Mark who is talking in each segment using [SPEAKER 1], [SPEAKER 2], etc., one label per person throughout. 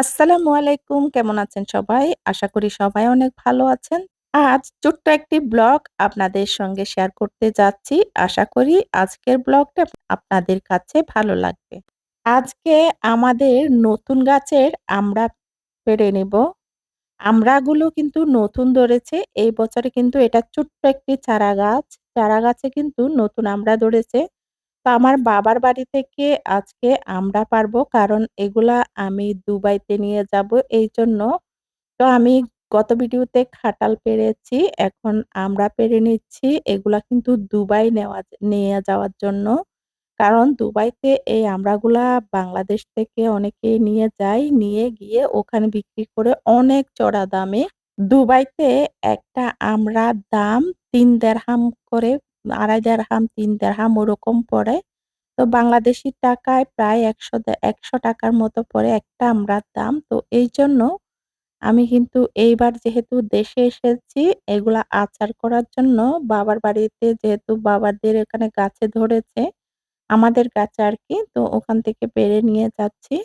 [SPEAKER 1] আসসালামু আলাইকুম। কেমন আছেন সবাই? আশা করি সবাই অনেক ভালো আছেন। আজ ছোট্ট একটি ব্লগ আপনাদের সঙ্গে শেয়ার করতে যাচ্ছি। আশা করি আজকের ব্লগটা আপনাদের কাছে ভালো লাগবে। আজকে আমাদের নতুন গাছের আমরা পেরে নেব। আমড়াগুলো কিন্তু নতুন ধরেছে। এই বছরে কিন্তু এটা ছোট্ট একটি চারা গাছ। চারা গাছে কিন্তু নতুন আমরা ধরেছে। তো আমার বাবার বাড়ি থেকে আজকে আমরা পারব কারণ এগুলা আমি দুবাইতে নিয়ে যাব এই জন্য তো আমি গত ভিডিওতে খাটাল পেরেছি, এখন আমরা পেরে নিচ্ছি। এগুলা কিন্তু দুবাই নেওয়া, নিয়ে যাওয়ার জন্য। কারণ দুবাইতে এই আমড়াগুলা বাংলাদেশ থেকে অনেকেই নিয়ে যায়। নিয়ে গিয়ে ওখানে বিক্রি করে অনেক চড়া দামে। দুবাইতে একটা আমড়ার দাম ৩ দেরহাম করে ২.৫ দেরহাম, ৩ দেরহাম ওরকম পড়ে। তো বাংলাদেশী টাকায় প্রায় ১০০ দে ৳১০০ র মতো পড়ে একটা আমড়ার দাম। তো এই জন্য আমি কিন্তু এইবার যেহেতু দেশে এসেছি এগুলা আচার করার জন্য বাবার বাড়িতে যেহেতু বাবাদের এখানে গাছে ধরেছে, আমাদের গাছে আর কি তো ওখান থেকে পেড়ে নিয়ে যাচ্ছি।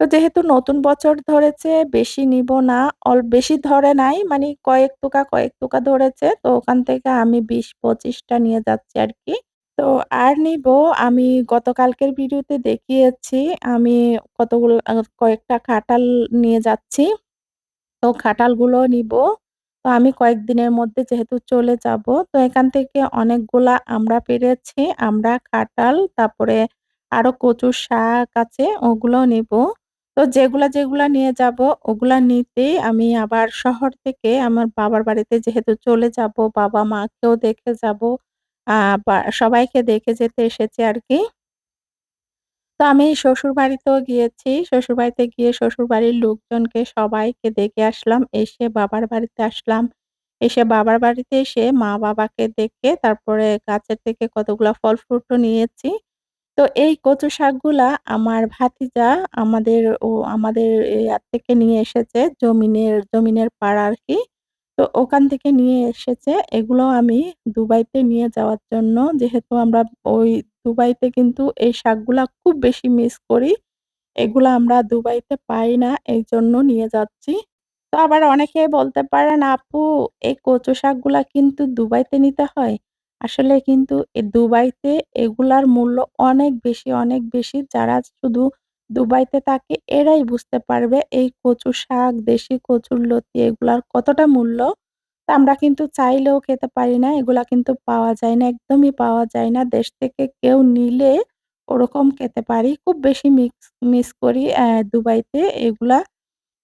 [SPEAKER 1] তো যেহেতু নতুন বছর ধরেছে বেশি নিব না। অল বেশি ধরে নাই মানে কয়েক টোকা, কয়েক টোকা ধরেছে। তো ওখান থেকে আমি বিশ পঁচিশটা নিয়ে যাচ্ছি আর কি তো আর নিব আমি গতকালকের ভিডিওতে দেখিয়েছি আমি কতগুলো কয়েকটা খাটাল নিয়ে যাচ্ছি। তো খাটালগুলো নিব। তো আমি কয়েকদিনের মধ্যে যেহেতু চলে যাব, তো এখান থেকে অনেকগুলা আমরা পেরেছি আমরা খাটাল তারপরে আরও কচুর শাক আছে ওগুলো নিব। তো যেগুলা, যেগুলা নিয়ে যাব ওগুলা নিতেই আমি আবার শহর থেকে আমার বাবার বাড়িতে যেহেতু চলে যাব, বাবা-মাকেও দেখে যাব। আ বা সবাইকে দেখে যেতে এসেছি আর কি তো আমি শ্বশুরবাড়িতেও গিয়েছি। শ্বশুরবাড়িতে গিয়ে শ্বশুর বাড়ির লোকজনকে সবাইকে দেখে আসলাম। এসে বাবার বাড়িতে আসলাম। এসে বাবার বাড়িতে এসে মা-বাবাকে দেখে তারপরে গাছের থেকে কতগুলা ফল-ফ্রুটও নিয়েছি। তো এই কচু শাকগুলা আমার ভাতিজা আমাদের ও আমাদের ইয়ার থেকে নিয়ে এসেছে জমিনের জমিনের পাড় আরকি। তো ওখান থেকে নিয়ে এসেছে। এগুলো আমি দুবাইতে নিয়ে যাওয়ার জন্য যেহেতু আমরা ওই দুবাইতে কিন্তু এই শাকগুলা খুব বেশি মিস করি। এগুলো আমরা দুবাইতে পাই না এই জন্য নিয়ে যাচ্ছি। তো আবার অনেকেই বলতে পারেন, "আপু এই কচু শাকগুলা কিন্তু দুবাইতে নিতে হয়?" আসলে কিন্তু এ দুবাইতে এগুলার মূল্য অনেক বেশি, অনেক বেশি। যারা শুধু দুবাইতে থাকে এরাই বুঝতে পারবে এই কচু শাক, দেশি কচুর লতি এগুলার কতটা মূল্য। আমরা কিন্তু চাইলেও খেতে পারি না। এগুলা কিন্তু পাওয়া যায় না, একদমই পাওয়া যায় না। দেশ থেকে কেউ নিলে ওরকম খেতে পারি। খুব বেশি মিক্স মিস করি দুবাইতে এগুলা।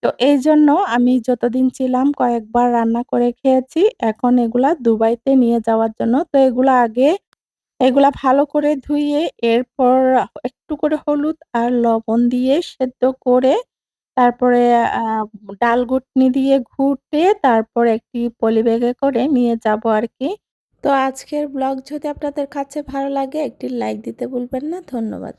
[SPEAKER 1] তো এই জন্য আমি যতদিন ছিলাম কয়েকবার রান্না করে খেয়েছি। এখন এগুলা দুবাইতে নিয়ে যাওয়ার জন্য। তো এগুলা আগে, এগুলা ভালো করে ধুইয়ে এরপর একটু করে হলুদ আর লবণ দিয়ে সেদ্ধ করে তারপরে ডাল ঘুটনি দিয়ে ঘুটে তারপর একটি পলিব্যাগে করে নিয়ে যাব আর কি তো আজকের ব্লগ যদি আপনাদের কাছে ভালো লাগে একটি লাইক দিতে ভুলবেন না। ধন্যবাদ।